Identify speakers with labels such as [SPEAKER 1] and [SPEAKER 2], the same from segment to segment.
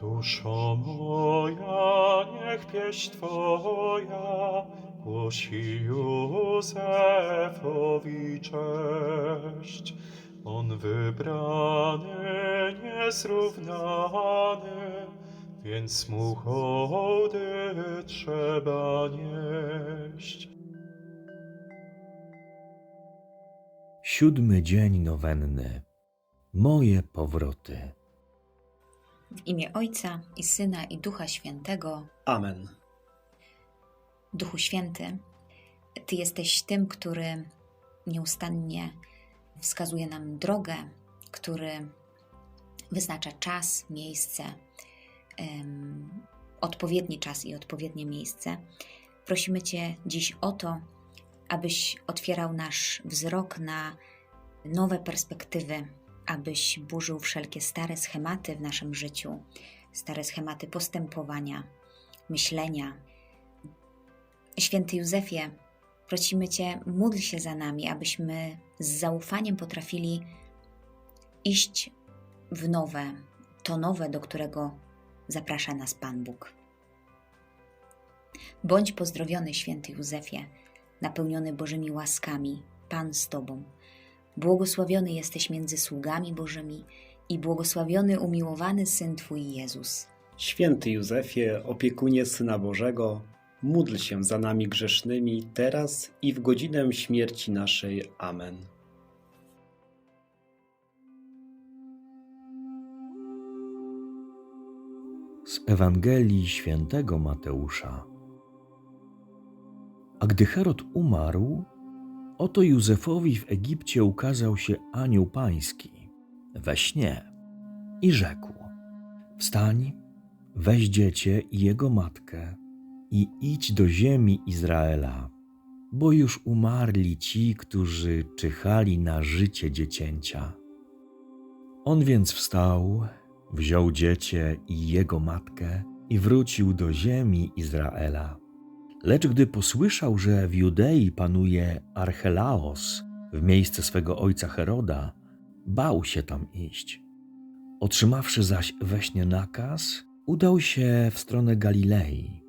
[SPEAKER 1] Duszo moja, niech pieśń Twoja głosi Józefowi cześć. On wybrany, niezrównany, więc mu hołdy trzeba nieść.
[SPEAKER 2] Siódmy dzień nowenny. Moje powroty.
[SPEAKER 3] W imię Ojca i Syna i Ducha Świętego.
[SPEAKER 4] Amen.
[SPEAKER 3] Duchu Święty, Ty jesteś tym, który nieustannie wskazuje nam drogę, który wyznacza czas, miejsce, em, odpowiedni czas i odpowiednie miejsce. Prosimy Cię dziś o to, abyś otwierał nasz wzrok na nowe perspektywy, abyś burzył wszelkie stare schematy w naszym życiu, stare schematy postępowania, myślenia. Święty Józefie, prosimy Cię, módl się za nami, abyśmy z zaufaniem potrafili iść w nowe, to nowe, do którego zaprasza nas Pan Bóg. Bądź pozdrowiony, święty Józefie, napełniony Bożymi łaskami, Pan z Tobą. Błogosławiony jesteś między sługami Bożymi i błogosławiony umiłowany Syn Twój Jezus.
[SPEAKER 4] Święty Józefie, opiekunie Syna Bożego, módl się za nami grzesznymi, teraz i w godzinę śmierci naszej. Amen.
[SPEAKER 2] Z Ewangelii świętego Mateusza. A gdy Herod umarł, oto Józefowi w Egipcie ukazał się anioł pański we śnie i rzekł: Wstań, weź dziecię i jego matkę i idź do ziemi Izraela, bo już umarli ci, którzy czyhali na życie dziecięcia. On więc wstał, wziął dziecię i jego matkę i wrócił do ziemi Izraela. Lecz gdy posłyszał, że w Judei panuje Archelaos w miejsce swego ojca Heroda, bał się tam iść. Otrzymawszy zaś we śnie nakaz, udał się w stronę Galilei.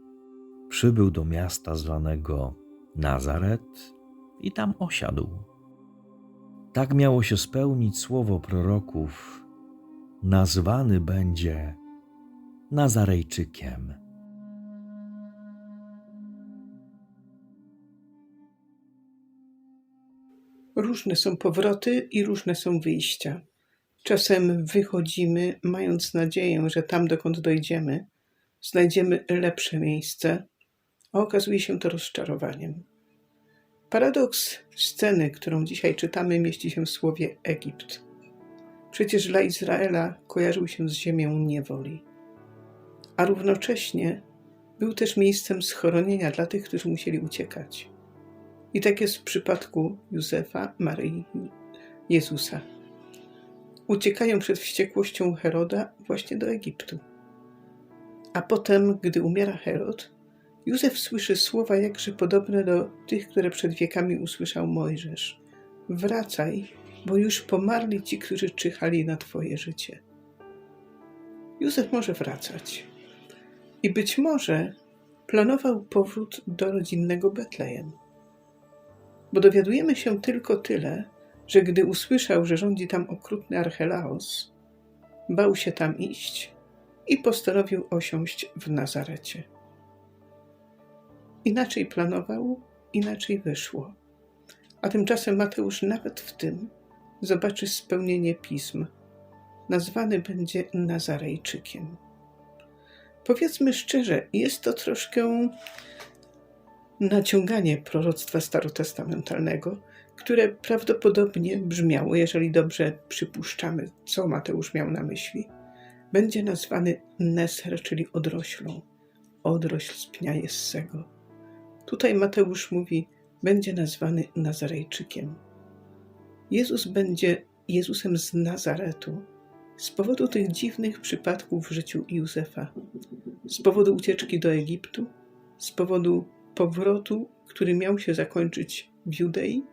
[SPEAKER 2] Przybył do miasta zwanego Nazaret i tam osiadł. Tak miało się spełnić słowo proroków: nazwany będzie Nazarejczykiem.
[SPEAKER 5] Różne są powroty i różne są wyjścia. Czasem wychodzimy, mając nadzieję, że tam, dokąd dojdziemy, znajdziemy lepsze miejsce, a okazuje się to rozczarowaniem. Paradoks sceny, którą dzisiaj czytamy, mieści się w słowie Egipt. Przecież dla Izraela kojarzył się z ziemią niewoli, a równocześnie był też miejscem schronienia dla tych, którzy musieli uciekać. I tak jest w przypadku Józefa, Maryi Jezusa. Uciekają przed wściekłością Heroda właśnie do Egiptu. A potem, gdy umiera Herod, Józef słyszy słowa jakże podobne do tych, które przed wiekami usłyszał Mojżesz. Wracaj, bo już pomarli ci, którzy czyhali na twoje życie. Józef może wracać. I być może planował powrót do rodzinnego Betlejem bo dowiadujemy się tylko tyle, że gdy usłyszał, że rządzi tam okrutny Archelaos, bał się tam iść i postanowił osiąść w Nazarecie. Inaczej planował, inaczej wyszło. A tymczasem Mateusz nawet w tym zobaczy spełnienie pism. Nazwany będzie Nazarejczykiem. Powiedzmy szczerze, jest to troszkę naciąganie proroctwa starotestamentalnego, które prawdopodobnie brzmiało, jeżeli dobrze przypuszczamy, co Mateusz miał na myśli, będzie nazwany Neser, czyli odroślą, odrośl z pnia Jessego. Tutaj Mateusz mówi, będzie nazwany Nazarejczykiem. Jezus będzie Jezusem z Nazaretu z powodu tych dziwnych przypadków w życiu Józefa, z powodu ucieczki do Egiptu, z powodu powrotu, który miał się zakończyć w Judei,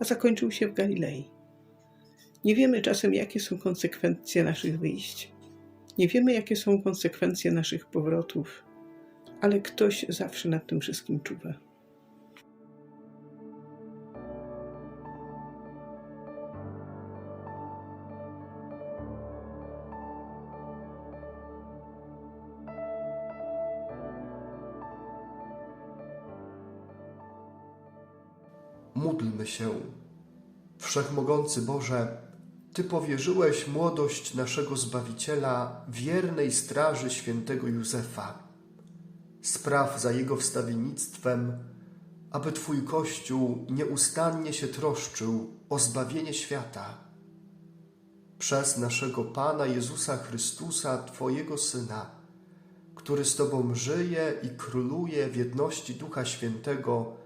[SPEAKER 5] a zakończył się w Galilei. Nie wiemy czasem, jakie są konsekwencje naszych wyjść, Nie wiemy, jakie są konsekwencje naszych powrotów, ale ktoś zawsze nad tym wszystkim czuwa.
[SPEAKER 6] Módlmy się. Wszechmogący Boże, Ty powierzyłeś młodość naszego Zbawiciela wiernej straży świętego Józefa. Spraw za jego wstawiennictwem, aby Twój Kościół nieustannie się troszczył o zbawienie świata. Przez naszego Pana Jezusa Chrystusa, Twojego Syna, który z Tobą żyje i króluje w jedności Ducha Świętego,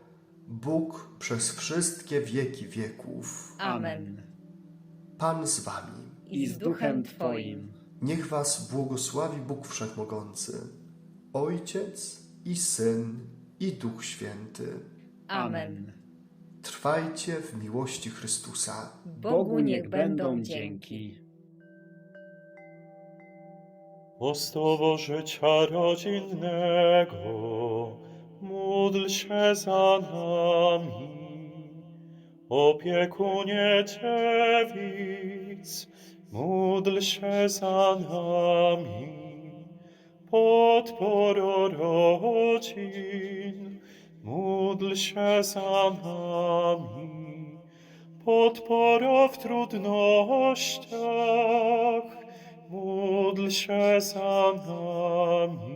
[SPEAKER 6] Bóg przez wszystkie wieki wieków.
[SPEAKER 7] Amen.
[SPEAKER 6] Pan z Wami.
[SPEAKER 7] I z duchem Twoim.
[SPEAKER 6] Niech Was błogosławi Bóg Wszechmogący, Ojciec i Syn i Duch Święty.
[SPEAKER 7] Amen.
[SPEAKER 6] Trwajcie w miłości Chrystusa.
[SPEAKER 7] Bogu niech będą dzięki.
[SPEAKER 1] Ostowo życia rodzinnego, się za nami. Opiekunie dziewic, módl się za nami. Podporo rodzin, módl się za nami. Podporo w trudnościach, módl się za nami.